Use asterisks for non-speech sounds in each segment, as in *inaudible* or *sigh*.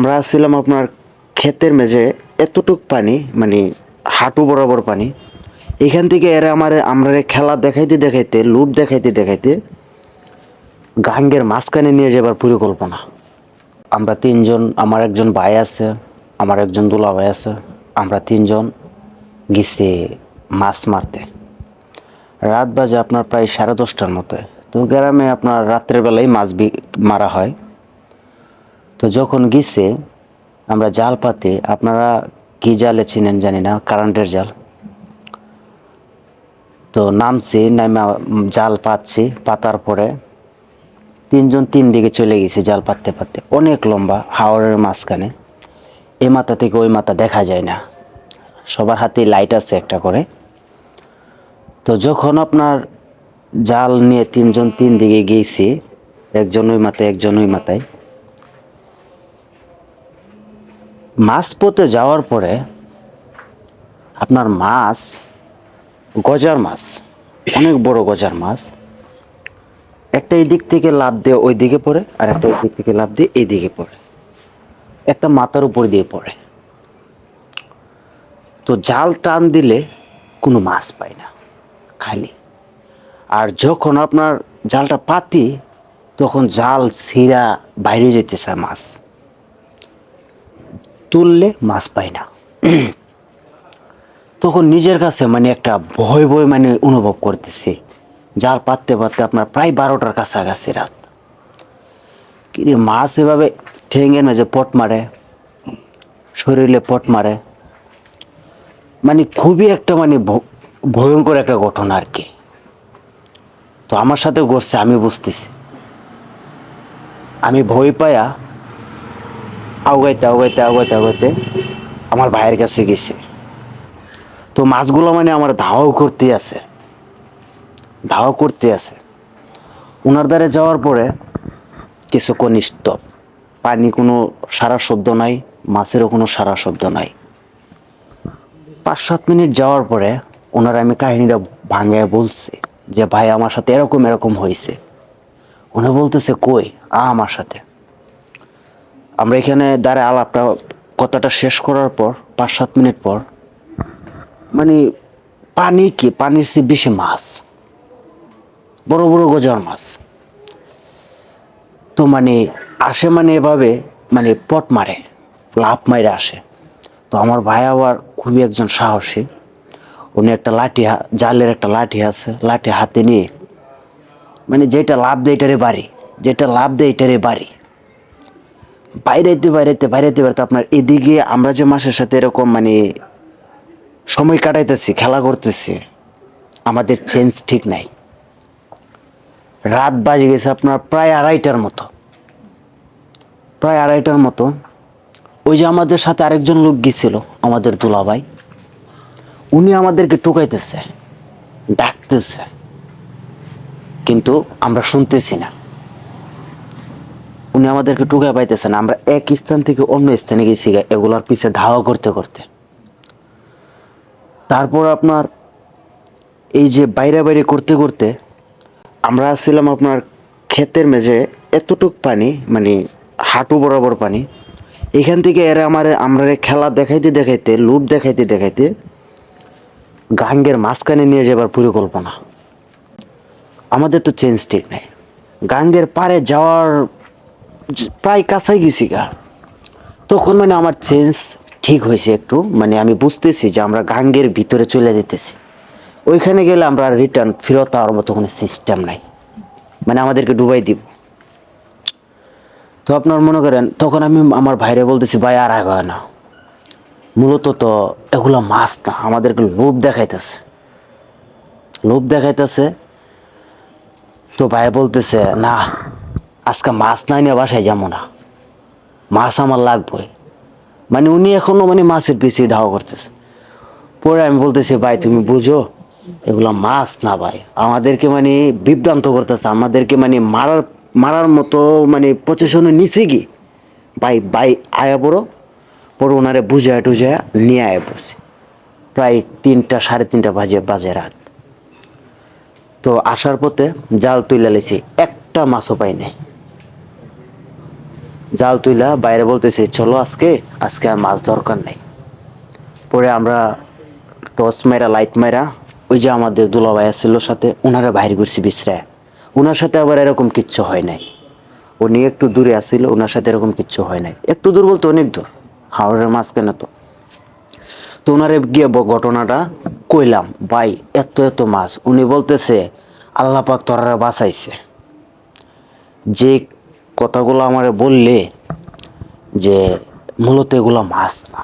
আমরা ছিলাম আপনার ক্ষেতের মেঝে, এতটুক পানি মানে হাঁটু বরাবর পানি। এখান থেকে এরা আমার আমরা খেলা দেখাইতে দেখাইতে লুপ দেখাইতে দেখাইতে গাঙ্গের মাঝখানে নিয়ে যাবার পরিকল্পনা। আমরা তিনজন, আমার একজন ভাই আছে, আমার একজন দুলা ভাই আছে, আমরা তিনজন গেছি মাছ মারতে। রাত বাজে আপনার প্রায় সাড়ে দশটার মতো। তো গ্রামে আপনার রাত্রের বেলায় মাছ মারা হয়। তো যখন গেছে, আমরা জাল পাতে, আপনারা কি জালে চিনেন জানি না, কারেন্টের জাল। তো নামছি, নামা জাল পাচ্ছি পাতার পরে তিনজন তিন দিকে চলে গেছি জাল পাততে পাততে। অনেক লম্বা হাওড়ের মাঝখানে। এ মাথা থেকে ওই মাথা দেখা যায় না। সবার হাতে লাইট আছে একটা করে। তো যখন আপনার জাল নিয়ে তিনজন তিন দিকে গিয়েছি একজন ওই মাথায়, একজন ওই মাথায় মাছ পথে যাওয়ার পরে আপনার মাছ, গজার মাছ, অনেক বড় গজার মাছ, একটা এই দিক থেকে লাভ দিয়ে ওই দিকে পড়ে আর একটা ওই দিক থেকে লাভ দিয়ে এই দিকে পড়ে। একটা মাথার উপর দিয়ে পড়ে। তো জাল টান দিলে কোনো মাছ পাই না, খালি। আর যখন আপনার জালটা পাতি, তখন জাল ছিঁড়া বাইরে যেতেছে মাছ। তুললে মাছ পাই না। *clears throat* তখন নিজের কাছে মানে একটা ভয় ভয় মানে অনুভব করতেছি। জাল পাততে পাততে আপনার প্রায় বারোটার কাছাকাছি রাত। কিন্তু মাছ এভাবে ঠেঙের মাঝে পট মারে, শরীরে পট মারে। মানে খুবই একটা মানে ভয়ঙ্কর একটা ঘটনা আর কি তো আমার সাথে ঘটছে, আমি বুঝতেছি। আমি ভয় পায়া আউগাইতে আউগাইতে আউগাইতে আউগাইতে আমার ভাইয়ের কাছে গেছে। তো মাছগুলো মানে আমার ধাওয়াও করতে আছে। ধাওয়া করতে আছে। ওনার দ্বারে যাওয়ার পরে কিছুক্ষণ স্টপ পানি কোনো সারা শব্দ নাই, মাছেরও কোনো সারা শব্দ নাই। পাঁচ সাত মিনিট যাওয়ার পরে ওনার আমি কাহিনীটা ভাঙে বলছি যে, ভাই, আমার সাথে এরকম এরকম হয়েছে উনি বলতেছে, কই? আমার সাথে। আমরা এখানে দাঁড়ায় আলাপটা কথাটা শেষ করার পর, পাঁচ সাত মিনিট পর মানে পানি কি? পানির চেয়ে বেশি মাছ। বড় বড় গজার মাছ। তো মানে আসে মানে এভাবে মানে পট মারে লাভ মারে আসে। তো আমার ভাই আবার খুবই একজন সাহসী। উনি একটা লাঠি জালের একটা লাঠি আছে, লাঠি হাতে নিয়ে মানে যেটা লাভ দেয় এটারে বাড়ি, যেটা লাভ দেয় এটারে বাড়ি। বাইরেতে বাইরেতে বাইরেতে বাইরেতে আপনার এদিকে আমরা যে মাসের সাথে এরকম মানে সময় কাটাইতেছি, খেলা করতেছি, আমাদের চেঞ্জ ঠিক নাই। রাত বাজে গেছে আপনার প্রায় আড়াইটার মতো। প্রায় আড়াইটার মতো। ওই যে আমাদের সাথে আরেকজন লোক গেছিল, আমাদের দুলাভাই। উনি আমাদেরকে টোকাইতেছে ডাকতেছে। কিন্তু আমরা শুনতেছি না। উনি আমাদেরকে টুকায় পাইতেছেন, আমরা এক স্থান থেকে অন্য স্থানে গেছি এগুলার পিছে ধাওয়া করতে করতে। তারপর আপনার এই যে বাইরে বাইরে করতে করতে আমরা ছিলাম আপনার ক্ষেতের মেঝে এতটুক পানি মানে হাঁটু বরাবর পানি। এখান থেকে এরা আমার আমরা খেলা দেখাইতে দেখাইতে লুপ দেখাইতে দেখাইতে গাঙ্গের মাঝখানে নিয়ে যাবার পরিকল্পনা। আমাদের তো চেঞ্জ ঠিক নাই। গাঙ্গের পারে যাওয়ার প্রায় কাছাই গেছি গা। তখন মানে আমার চেঞ্জ ঠিক হয়েছে একটু মানে আমি বুঝতেছি যে আমরা গাঙ্গের ভিতরে চলে যেতেছি। ওইখানে গেলে আমরা রিটার্ন ফেরত হওয়ার মতো কোনো সিস্টেম নাই। মানে আমাদেরকে ডুবাই দিব। তো আপনার মনে করেন, তখন আমি আমার ভাইরে বলতেছি, ভাই, আর আগে না। মূলত তো এগুলো মাছ না, আমাদেরকে লোভ দেখাইতেছে। লোভ দেখাইতেছে। তো ভাই বলতেছে, না আজকে মাছ নাই নিয়ে বাসায় যাব না। মাছ আমার লাগবে মানে উনি এখনও মানে মাছের পিছিয়ে ধাওয়া করতেছে। পরে আমি বলতেছি, ভাই, তুমি বুঝো, এগুলো মাছ না ভাই। আমাদেরকে মানে বিভ্রান্ত করতেছে। আমাদেরকে মানে মারার মারার মতো মানে পজিশনে নিচে কি ভাই ভাই আয়া পড়ো। পরে ওনারে বুঝায় টুজায় নিয়ে আয়া পড়ছে। প্রায় তিনটা, সাড়ে তিনটা বাজে বাজে রাত। তো আসার পথে জাল তুলে লেছি। একটা মাছও পাই নাই। জাল তুইলা বাইরে বলতেছে, চলো আজকে আজকে আর মাছ দরকার নেই। পরে আমরা টর্চ মেরা লাইট মেরা ওই যে আমাদের দুলাভাই আসছিল সাথে ওনারা বাইরে ঘুরছি বিশ্রায়। ওনার সাথে আবার এরকম কিচ্ছু হয় নাই। উনি একটু দূরে আসছিল ওনার সাথে এরকম কিচ্ছু হয় নাই। একটু দূর বলতে অনেক দূর হাওড়ের মাঝখানে তো। তো ওনারে গিয়ে ঘটনাটা কইলাম, ভাই, এত এত মাছ। উনি বলতেছে, আল্লাহ পাক তোরারে বাঁচাইছে। যে কথাগুলো আমারে বললে যে মূলত এগুলো মাছ না।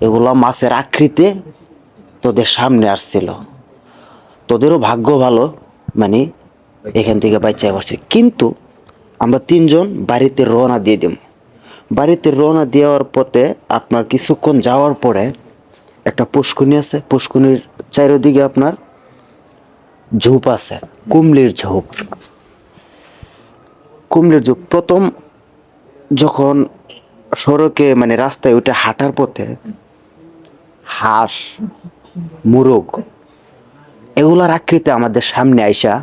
এগুলো মাছের আকৃতি তোদের সামনে আসছিল। তোদেরও ভাগ্য ভালো মানে এখান থেকে বাচ্চা পারছে কিন্তু আমরা তিনজন বাড়িতে রওনা দিয়ে দিব বাড়িতে রওনা দেওয়ার পথে আপনার কিছুক্ষণ যাওয়ার পরে একটা পুষ্কুনি আছে। পুষ্কুনির চারিদিকে আপনার ঝোপ আছে, কুমলির ঝোপ। কুমলির যুগ। প্রথম যখন সড়কে মানে রাস্তায় উঠে হাঁটার পথে হাঁস, মুরগ, এগুলার আকৃতি আমাদের সামনে আইসা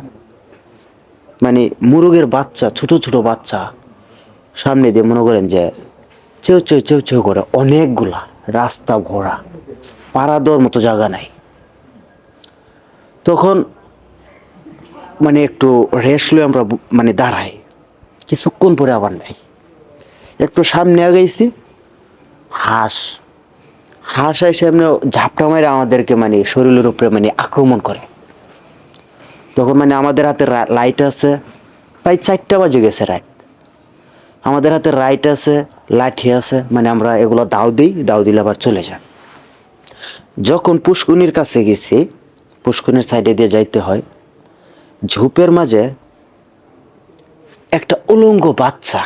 মানে মুরগের বাচ্চা, ছোট ছোট বাচ্চা সামনে দিয়ে মনে করেন যে চেউ চেউ চেউ চেউ করে অনেকগুলা রাস্তা ভরা, পাড়া দেওয়ার মতো জায়গা নাই। তখন মানে একটু রেস্ট লয়ে আমরা মানে দাঁড়াই। কিছুক্ষণ পরে আবার নাই। একটু সামনে আগাইছি, হাঁস হাঁস এসে এমনি ঝাপটা মেরে আমাদেরকে মানে শরীরের উপরে মানে আক্রমণ করে। তখন মানে আমাদের হাতে লাইট আছে, প্রায় চারটা বাজে গেছে রাত। আমাদের হাতে রাইট আছে, লাঠি আছে মানে আমরা এগুলো দাও দিই, দাও দিলে আবার চলে যায়। যখন পুষ্কুনির কাছে গেছি পুষ্কুনির সাইডে দিয়ে যাইতে হয়, ঝোপের মাঝে একটা উলঙ্গ বাচ্চা।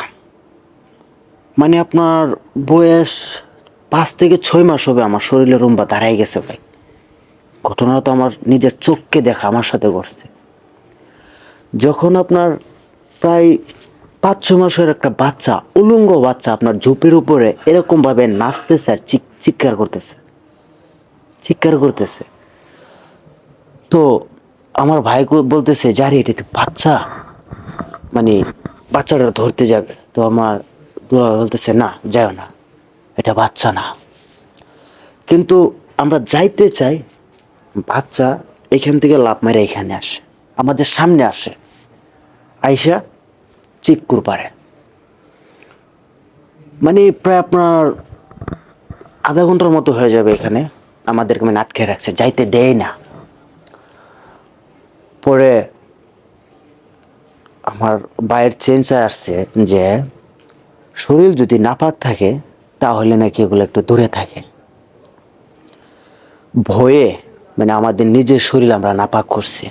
মানে আপনার বয়স পাঁচ থেকে ছয় মাস হবে, আমার শরীরে রুম্বা দাঁড়াই গেছে ভাই। ঘটনা তো আমার নিজের চোখকে দেখা, আমার সাথে ঘটছে। যখন আপনার প্রায় পাঁচ ছ মাসের একটা বাচ্চা, উলঙ্গ বাচ্চা আপনার ঝোপের উপরে এরকম ভাবে নাচতেছে আর চিৎকার করতেছে। চিৎকার করতেছে। তো আমার ভাইকে বলতেছে যারে এটা বাচ্চা? মানে বাচ্চাটা ধরতে যাবে। তো আমার দুলা বলতেছে, না যাও না, এটা বাচ্চা না। কিন্তু আমরা যাইতে চাই, বাচ্চা এখান থেকে লাভ মেরে এখানে আসে, আমাদের সামনে আসে, আইসা চিক্কুর পারে। মানে প্রায় আপনার আধা ঘণ্টার মতো হয়ে যাবে এখানে, আমাদেরকে মানে আটকে রাখছে, যাইতে দেয় না। পরে আমার বায়ের চেঞ্জ আসছে যে শরীর যদি নাপাক থাকে, তাহলে নাকি এগুলো একটু দূরে থাকে। ভয়ে মানে আমাদের নিজের শরীর আমরা নাপাক করছি।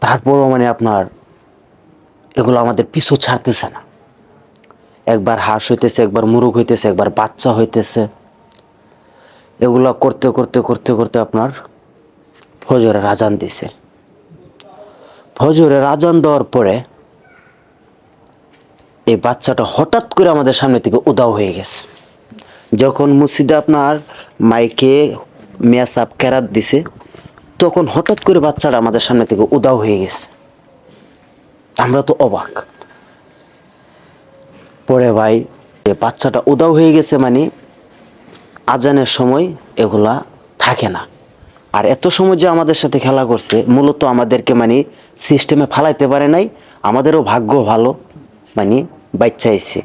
তারপরও মানে আপনার এগুলো আমাদের পিছু ছাড়তেছে না। একবার হাঁস হইতেছে, একবার মুরগ হইতেছে, একবার বাচ্চা হইতেছে। এগুলো করতে করতে করতে করতে আপনার ফজরে রাজান দিছে। ফজরে রাজান দেওয়ার পরে এই বাচ্চাটা হঠাৎ করে আমাদের সামনে থেকে উদাও হয়ে গেছে। যখন মসজিদে আপনার মাইকে মিয়া সাপ কেরাত দিছে, তখন হঠাৎ করে বাচ্চাটা আমাদের সামনে থেকে উদাও হয়ে গেছে। আমরা তো অবাক। পরে ভাই বাচ্চাটা উদাও হয়ে গেছে মানে আজানের সময় এগুলা থাকে না। আর এত সময় যে আমাদের সাথে খেলা করছে, মূলত আমাদেরকে মানে সিস্টেমে ফালাইতে পারে নাই, আমাদেরও ভাগ্য ভালো মানে বাচ্চা এসছে